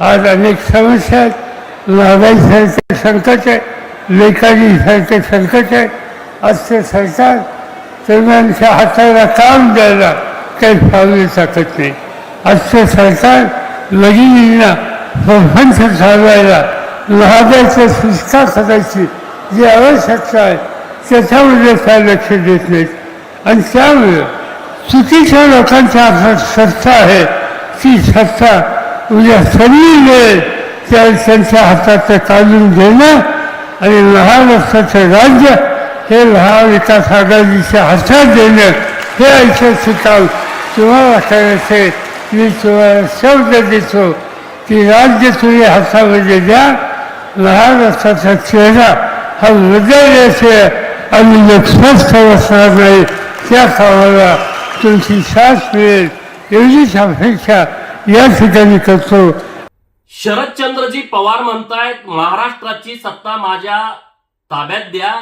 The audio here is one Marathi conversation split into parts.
आज अनेक समस्या आहेत महागाईसारखे संकट आहे लेखाजीसारखे संकट आहे. आजचे सरकार तरुणांच्या हाताला काम द्यायला काही पावले टाकत नाही. आजचे सरकार लगिनींना प्रपंच चालवायला महागाईच्या सुस्का करायची जी आवश्यकता आहे त्याच्यामध्ये काय लक्ष देत नाहीत. आणि त्यामुळे चुकीच्या लोकांच्या हातात सत्ता आहे ती सत्ता उद्या सगळी वेळ त्या त्यांच्या हातात काढून घेणं आणि महाराष्ट्राचं राज्य हे महाविकास आघाडीच्या हातात देणं हे ऐतिहासिक काम तुम्हाला करायचे मी तुम्हाला शब्द देतो की राज्य तुम्ही हातामध्ये द्या महाराष्ट्राचा चेहरा हा हृदयाचे आणि लोक स्वस्थ बसणार नाही. त्या कामाला तुमची साथ मिळेल. एवढीच अपेक्षा या ठिकाणी करतो. शरदचंद्रजी पवार म्हणतायत महाराष्ट्राची सत्ता माझ्या ताब्यात द्या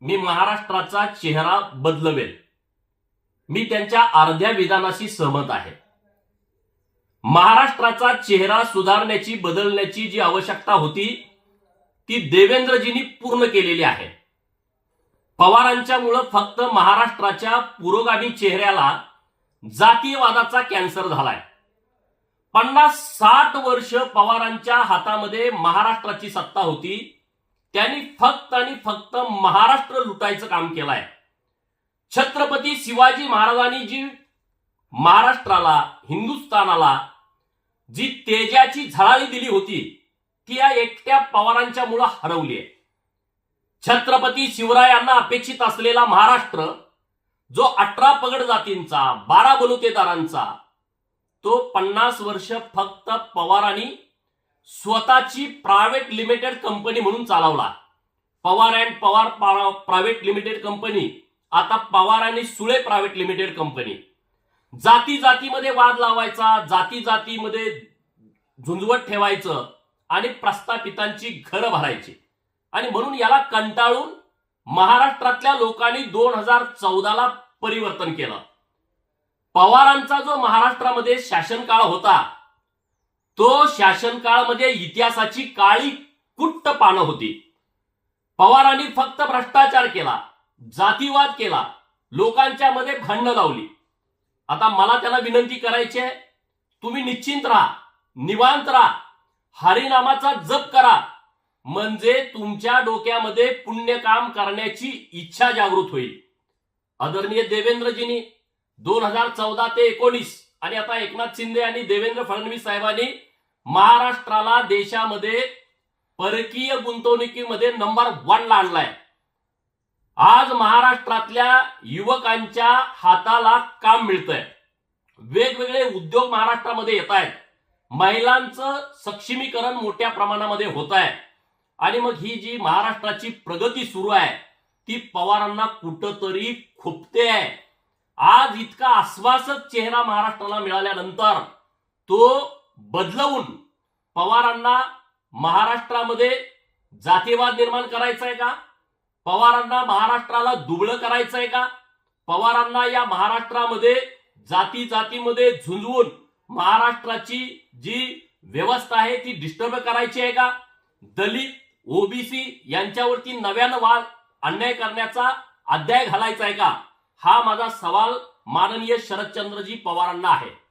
मी महाराष्ट्राचा चेहरा बदलवेल. मी त्यांच्या अर्ध्या विधानाशी सहमत आहे. महाराष्ट्राचा चेहरा सुधारण्याची बदलण्याची जी आवश्यकता होती ती देवेंद्रजींनी पूर्ण केलेली आहे. पवारांच्यामुळं फक्त महाराष्ट्राच्या पुरोगामी चेहऱ्याला जातीयवादाचा कॅन्सर झालाय. पन्नास साठ वर्ष पवारांच्या हातामध्ये महाराष्ट्राची सत्ता होती. त्यांनी फक्त आणि फक्त महाराष्ट्र लुटायचं काम केलंय. छत्रपती शिवाजी महाराजांनी जी महाराष्ट्राला हिंदुस्थानाला जी तेजाची झळाळी दिली होती ती या एकट्या पवारांच्या मुळे हरवली आहे छत्रपती शिवरायांना अपेक्षित असलेला महाराष्ट्र जो अठरा पगड जातींचा बारा बलुतेदारांचा तो पन्नास वर्ष फक्त पवारांनी स्वतःची प्रायव्हेट लिमिटेड कंपनी म्हणून चालवला. Pawar and Pawar private limited company आता पवार आणि सुळे प्रायव्हेट लिमिटेड कंपनी जाती जातीमध्ये वाद लावायचा जाती जातीमध्ये झुंजवत ठेवायचं आणि प्रस्थापितांची घरं भरायची. आणि म्हणून याला कंटाळून महाराष्ट्रातल्या लोकांनी दोन हजार चौदाला परिवर्तन केलं. पवारांचा जो महाराष्ट्रामध्ये शासनकाळ होता तो शासनकाळमध्ये इतिहासाची काळी कुट्ट पानं होती. पवारांनी फक्त भ्रष्टाचार केला जातीवाद केला लोकांच्या मध्ये भांडणं लावली. आता मला त्याला विनंती करायची आहे तुम्ही निश्चिंत राहा निवांत राहा हरिनामाचा जप करा म्हणजे तुमच्या डोक्यामध्ये पुण्यकाम करण्याची इच्छा जागृत होईल. आदरणीय देवेंद्रजींनी दोन हजार चौदा ते एकोणीस. आणि आता एकनाथ शिंदे आणि देवेंद्र फडणवीस साहेबांनी महाराष्ट्राला देशामध्ये परकीय गुंतवणुकीमध्ये नंबर ला आणलाय. आज महाराष्ट्रातल्या युवकांच्या हाताला काम मिळतंय. वेगवेगळे उद्योग महाराष्ट्रामध्ये येत आहेत. महिलांचं सक्षमीकरण मोठ्या प्रमाणामध्ये होत आहे. आणि मग ही जी महाराष्ट्राची प्रगती सुरू आहे ती पवारांना कुठंतरी खुपते आहे. आज इतका आश्वासक चेहरा महाराष्ट्राला मिळाल्यानंतर तो बदलवून पवारांना महाराष्ट्रामध्ये जातीवाद निर्माण करायचा आहे का? पवारांना महाराष्ट्राला दुबळं करायचं आहे का? पवारांना या महाराष्ट्रामध्ये जाती जातीमध्ये झुंजवून महाराष्ट्राची जी व्यवस्था आहे ती डिस्टर्ब करायची आहे का? दलित ओबीसी यांच्यावरती नव्यानं वाद अन्याय करण्याचा अध्याय घालायचा आहे का? हा माझा सवाल माननीय शरदचंद्रजी पवारांना आहे.